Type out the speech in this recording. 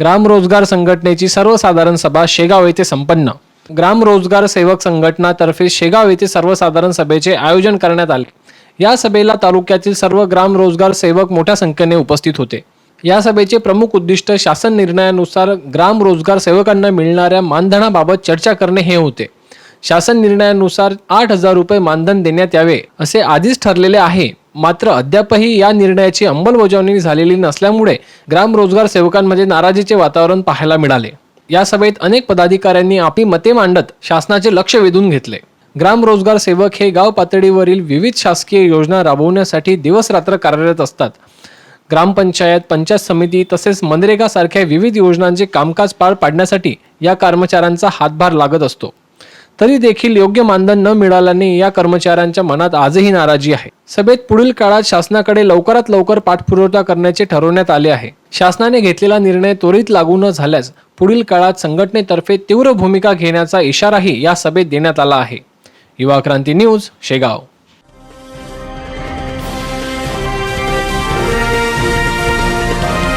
ग्राम रोजगार संघटनेची सर्वसाधारण सभा शेगाव येथे संपन्न. ग्राम रोजगार सेवक संघटनातर्फे शेगाव येथे सर्वसाधारण सभेचे आयोजन करण्यात आले. या सभेला तालुक्यातील सर्व ग्राम रोजगार सेवक मोठ्या संख्येने उपस्थित होते. या सभेचे प्रमुख उद्दिष्ट शासन निर्णयानुसार ग्राम रोजगार सेवकांना मिळणाऱ्या मानधनाबाबत चर्चा करणे हे होते. शासन निर्णयानुसार आठ हजार रुपये मानधन देण्यात यावे असे आधीच ठरलेले आहे. मात्र अद्यापही या निर्णयाची अंमलबजावणी झालेली नसल्यामुळे ग्राम रोजगार सेवकांमध्ये नाराजीचे वातावरण पाहायला मिळाले. या सभेत अनेक पदाधिकाऱ्यांनी आपली मते मांडत शासनाचे लक्ष वेधून घेतले. ग्राम रोजगार सेवक हे गाव पातळीवरील विविध शासकीय योजना राबवण्यासाठी दिवसरात्र कार्यरत असतात. ग्रामपंचायत पंचायत समिती तसेच मनरेगा सारख्या विविध योजनांचे कामकाज पार पाडण्यासाठी या कर्मचाऱ्यांचा हातभार लागत असतो. तरी देखील योग्य मानधन न मिळाल्याने या कर्मचाऱ्यांच्या मनात आजही नाराजी आहे. सभेत पुढील काळात शासनाकडे लवकरात लवकर पाठपुरवठा करण्याचे ठरवण्यात आले आहे. शासनाने घेतलेला निर्णय त्वरित लागू न झाल्यास पुढील काळात संघटनेतर्फे तीव्र भूमिका घेण्याचा इशाराही या सभेत देण्यात आला आहे. युवा क्रांती न्यूज शेगाव.